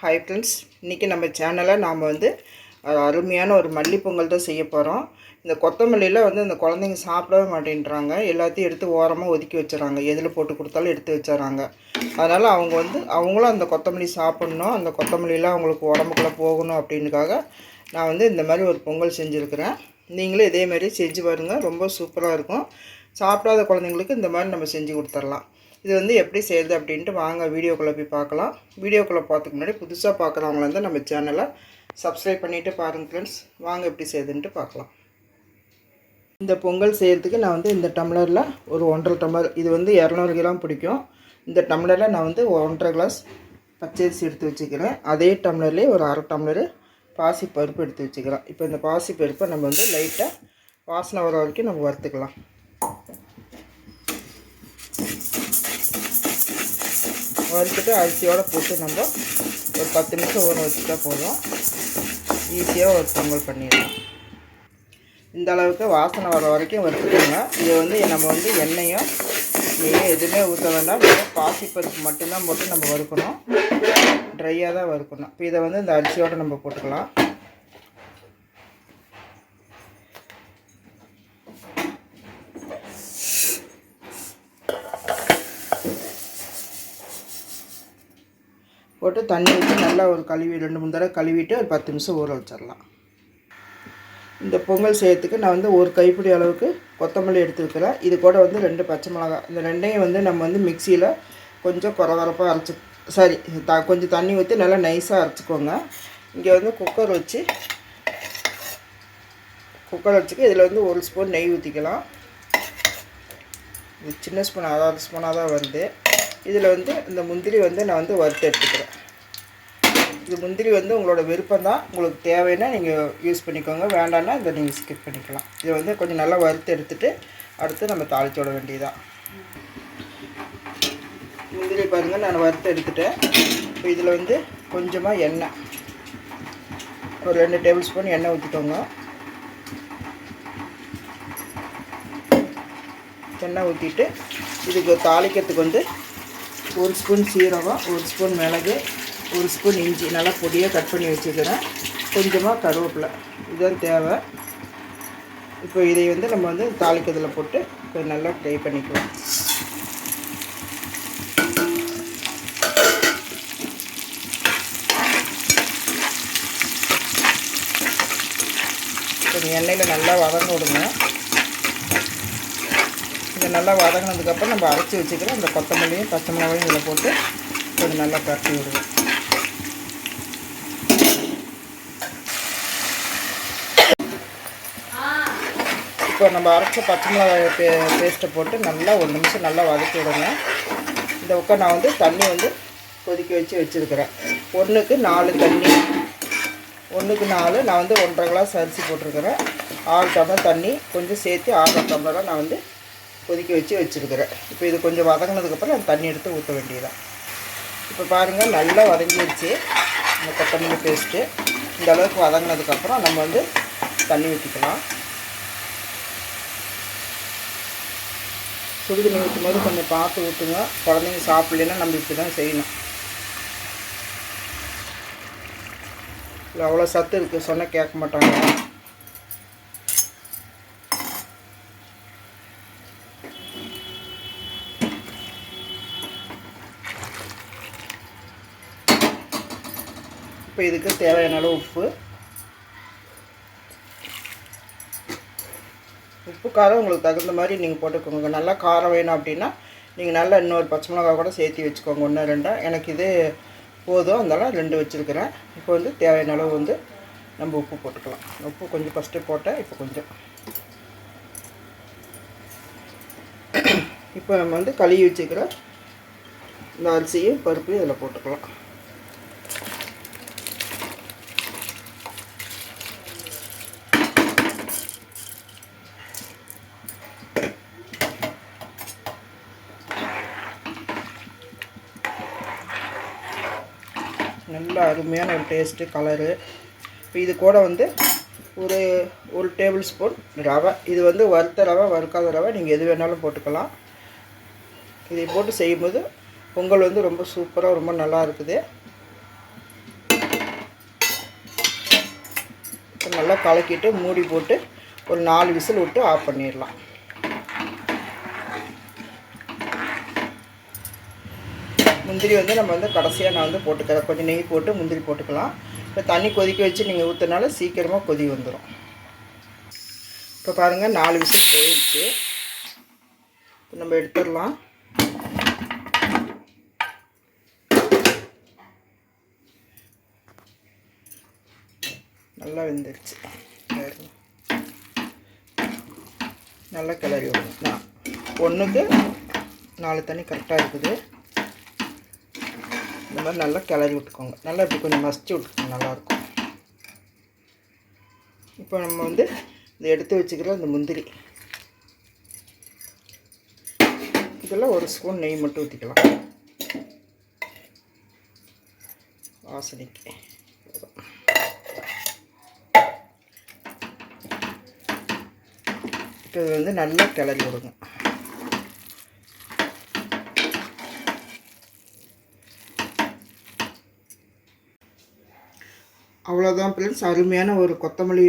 Hi friends இன்றைக்கி நம்ம சேனலை நாம் வந்து அருமையான ஒரு மல்லி பொங்கல் தான் செய்ய போகிறோம் இந்த கொத்தமல்லியில் வந்து இந்த குழந்தைங்க சாப்பிடவே மாட்டேன்றாங்க. எல்லாத்தையும் எடுத்து ஓரமாக ஒதுக்கி வச்சுறாங்க. எதில் போட்டு கொடுத்தாலும் எடுத்து வச்சிடறாங்க அதனால் அவங்க வந்து அவங்களும் அந்த கொத்தமல்லி சாப்பிட்ணும். அந்த கொத்தமல்லியெலாம் அவங்களுக்கு உடம்புக்குள்ளே போகணும் அப்படின்னுக்காக நான் வந்து இந்த மாதிரி ஒரு பொங்கல் செஞ்சுருக்கிறேன். நீங்களும் இதே மாதிரி செஞ்சு பாருங்கள் ரொம்ப சூப்பராக இருக்கும். சாப்பிடாத குழந்தைங்களுக்கு இந்த மாதிரி நம்ம செஞ்சு கொடுத்துர்லாம் இது வந்து எப்படி செய்யுது அப்படின்ட்டு வாங்க வீடியோக்குள்ளே போய் பார்க்கலாம். வீடியோக்குள்ளே பார்த்துக்கு முன்னாடி புதுசாக பார்க்குறவங்கள வந்து நம்ம சேனலை சப்ஸ்கிரைப் பண்ணிவிட்டு பாருங்கள் ஃப்ரெண்ட்ஸ் வாங்க எப்படி செய்யுதுன்ட்டு பார்க்கலாம். இந்த பொங்கல் செய்கிறதுக்கு நான் வந்து இந்த டம்ளரில் ஒரு ஒன்றரை டம்ளர் இது வந்து இரநூறு கிராம் பிடிக்கும். இந்த டம்ளரில் நான் வந்து ஒன்றரை கிளாஸ் பச்சரிசி எடுத்து வச்சுக்கிறேன். அதே டம்ளர்லேயே ஒரு அரை டம்ளரு பாசி பருப்பு எடுத்து வச்சுக்கிறேன். இப்போ இந்த பாசி பருப்பை நம்ம வந்து லைட்டாக வாசனை வர வரைக்கும் நம்ம வறுத்துக்கலாம். வறுத்துட்டு அரிசியோடு போட்டு நம்ம ஒரு பத்து நிமிஷம் ஊற வச்சுட்டா போதும். ஈஸியாக ஒரு பொங்கல் பண்ணிடலாம். இந்த அளவுக்கு வாசனை வர வரைக்கும் வறுத்துக்கோங்க. இது வந்து நம்ம வந்து எண்ணெயும் நெய்யும் எதுவுமே ஊற்ற வேண்டாம். வெறும் பாசிப்பருப்பு மட்டும்தான் போட்டு நம்ம வறுக்கணும். ட்ரையாக தான் வறுக்கணும். இப்போ இதை வந்து இந்த அரிசியோடு நம்ம போட்டுக்கலாம். போட்டு தண்ணி ஊற்றி நல்லா ஒரு கழுவி ரெண்டு மூணு தடவை கழுவிட்டு ஒரு பத்து நிமிஷம் ஊற வச்சிடலாம். இந்த பொங்கல் செய்யறதுக்கு நான் வந்து ஒரு கைப்பிடி அளவுக்கு கொத்தமல்லி எடுத்துருக்கிறேன். இது கூட வந்து ரெண்டு பச்சை மிளகாய் இந்த ரெண்டையும் வந்து நம்ம வந்து மிக்சியில் கொஞ்சம் குறவரப்பாக அரைச்சி சாரி த கொஞ்சம் தண்ணி ஊற்றி நல்லா நைஸாக அரைச்சிக்கோங்க. இங்கே வந்து குக்கர் வச்சு குக்கர் வச்சுக்க இதில் வந்து ஒரு ஸ்பூன் நெய் ஊற்றிக்கலாம் இது சின்ன ஸ்பூன் அதாவது ஸ்பூனாக தான் வருது. இதில் வந்து இந்த முந்திரி வந்து நான் வந்து வறுத்து எடுத்துக்கிறேன். இது முந்திரி வந்து உங்களோட விருப்பம் தான். உங்களுக்கு தேவைன்னா நீங்கள் யூஸ் பண்ணிக்கோங்க. வேண்டாம்னா இதை நீங்கள் ஸ்கிப் பண்ணிக்கலாம். இதை வந்து கொஞ்சம் நல்லா வறுத்து எடுத்துகிட்டு அடுத்து நம்ம தாளிச்சு விட வேண்டியதான் முந்திரி பாருங்கள் நான் வறுத்து எடுத்துட்டேன். இப்போ இதில் வந்து கொஞ்சமாக எண்ணெய். ஒரு ரெண்டு டேபிள் ஸ்பூன் எண்ணெய் ஊற்றிக்கோங்க எண்ணெய் ஊற்றிட்டு இதுக்கு தாளிக்கிறதுக்கு வந்து ஒரு ஸ்பூன் சீரகம் ஒரு ஸ்பூன் மிளகு ஒரு ஸ்பூன் இஞ்சி நல்லா பொடியாக கட் பண்ணி வச்சுக்கிறேன். கொஞ்சமாக கருவேப்பிலை. இதுதான் தேவை. இப்போ இதை வந்து நம்ம வந்து தாளிக்கதில் போட்டு கொஞ்சம் நல்லா ஃப்ரை பண்ணிக்கலாம். கொஞ்சம் எண்ணெயில் நல்லா வதங்க விடுங்க. நல்லா வதங்கினதுக்கப்புறம் நம்ம அரைச்சி வச்சுக்கிற அந்த கொத்தமல்லியும் பச்சை மிளகாயும் இதில் போட்டு கொஞ்சம் நல்லா பரட்டி விடுவோம். இப்போ நம்ம அரைச்ச பச்சை மிளகாய் பே பேஸ்ட்டை போட்டு நல்லா ஒரு நிமிஷம் நல்லா வதக்கி விடுங்க. இந்த பக்கம் நான் வந்து தண்ணி வந்து கொதிக்க வச்சு வச்சுருக்கிறேன். ஒன்றுக்கு நாலு தண்ணி ஒன்றுக்கு நாலு நான் வந்து ஒன்றரை கிளாஸ் அரிசி போட்டிருக்கிறேன். ஆறு டம்ளர் தண்ணி கொஞ்சம் சேர்த்து ஆறு டம்ளராக நான் வந்து கொதிக்க வச்சு வச்சுருக்கிறேன். இப்போ இது கொஞ்சம் வதங்கினதுக்கப்புறம் அந்த தண்ணி எடுத்து ஊற்ற வேண்டியதான் இப்போ பாருங்கள் நல்லா வதங்கிடுச்சு இந்த கொத்தமல்லி பேஸ்ட்டு இந்த அளவுக்கு வதங்கினதுக்கப்புறம் நம்ம வந்து தண்ணி ஊற்றிக்கலாம் சுடுதண்ணி ஊற்றும் போது கொஞ்சம் பார்த்து ஊற்றுங்க குழந்தைங்க சாப்பிட்லன்னா நம்ம இப்படி தான் செய்யணும். இல்லை அவ்வளோ சத்து இருக்குது சொன்னால் கேட்க மாட்டாங்க. இதுக்கு தேவையான அளவு உப்பு. உப்பு காரம் உங்களுக்கு தகுந்த மாதிரி நீங்கள் போட்டுக்கோங்க. நல்லா காரம் வேணும் அப்படின்னா நீங்கள் நல்லா இன்னொரு பச்சை மிளகா கூட சேர்த்து வச்சுக்கோங்க. ஒன்று ரெண்டாக எனக்கு இது போதும். அதனால் ரெண்டு வச்சுருக்கிறேன். இப்போ வந்து தேவையான அளவு வந்து நம்ம உப்பு போட்டுக்கலாம். உப்பு கொஞ்சம் ஃபஸ்ட்டு போட்டேன். இப்போ கொஞ்சம். இப்போ நம்ம வந்து கழுவி வச்சுக்கிற இந்த அரிசியும் பருப்பையும் இதில் போட்டுக்கலாம். நல்ல அருமையான ஒரு டேஸ்ட்டு கலரு இது கூட வந்து ஒரு ஒரு டேபிள் ஸ்பூன் ரவை. இது வந்து வறுத்த ரவை வறுக்காத ரவை. நீங்கள் எது வேணாலும் போட்டுக்கலாம். இதை போட்டு செய்யும்போது பொங்கல் வந்து ரொம்ப சூப்பராக ரொம்ப நல்லா இருக்குது. நல்லா கலக்கிட்டு மூடி போட்டு ஒரு நாலு விசில் விட்டு ஆஃப் பண்ணிடலாம். முந்திரி வந்து நம்ம வந்து கடைசியாக நான் வந்து போட்டுக்கிறேன். கொஞ்சம் நெய் போட்டு முந்திரி போட்டுக்கலாம். இப்போ தண்ணி கொதிக்க வச்சு நீங்கள் ஊற்றுனால சீக்கிரமாக கொதி வந்துடும் இப்போ பாருங்கள் நாலு விசில் போயிடுச்சு இப்போ நம்ம எடுத்துடலாம். நல்லா வெந்துருச்சு. நல்லா கிளறி விடணும். நான் ஒன்றுக்கு நாலு தண்ணி கரெக்டாக இருக்குது. மாதிரி நல்லா கிளறி விட்டுக்கோங்க. நல்லா இப்படி கொஞ்சம் மசிச்சு விட்டுக்கோங்க. நல்லாயிருக்கும். இப்போ நம்ம வந்து இந்த எடுத்து வச்சுக்கிற இந்த முந்திரி. இதெல்லாம் ஒரு ஸ்பூன் நெய் மட்டும் ஊற்றிக்கலாம் வாசனைக்கு. இப்போ இது வந்து நல்லா கிளறி விடுங்க. அவ்வளோதான் ஃப்ரெண்ட்ஸ் அருமையான ஒரு கொத்தமல்லி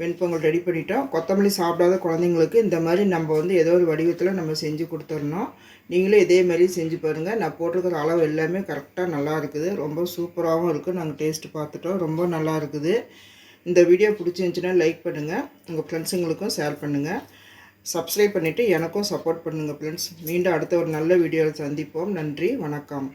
வெண்பொங்கல் ரெடி பண்ணிட்டோம். கொத்தமல்லி சாப்பிடாத குழந்தைங்களுக்கு இந்த மாதிரி நம்ம வந்து ஏதோ ஒரு வடிவத்தில் நம்ம செஞ்சு கொடுத்துடணும். நீங்களும் இதே மாதிரி செஞ்சு பாருங்கள் நான் போட்டிருக்கிற அளவு எல்லாமே கரெக்டாக நல்லா இருக்குது. ரொம்ப சூப்பராகவும் இருக்குது நாங்கள் டேஸ்ட் பார்த்துட்டோம். ரொம்ப நல்லா இருக்குது. இந்த வீடியோ பிடிச்சிருந்துச்சின்னா லைக் பண்ணுங்கள் உங்கள் ஃப்ரெண்ட்ஸுங்களுக்கும் ஷேர் பண்ணுங்கள் சப்ஸ்கிரைப் பண்ணிவிட்டு எனக்கும் சப்போர்ட் பண்ணுங்கள் ஃப்ரெண்ட்ஸ் மீண்டும் அடுத்த ஒரு நல்ல வீடியோவில் சந்திப்போம். நன்றி. வணக்கம்.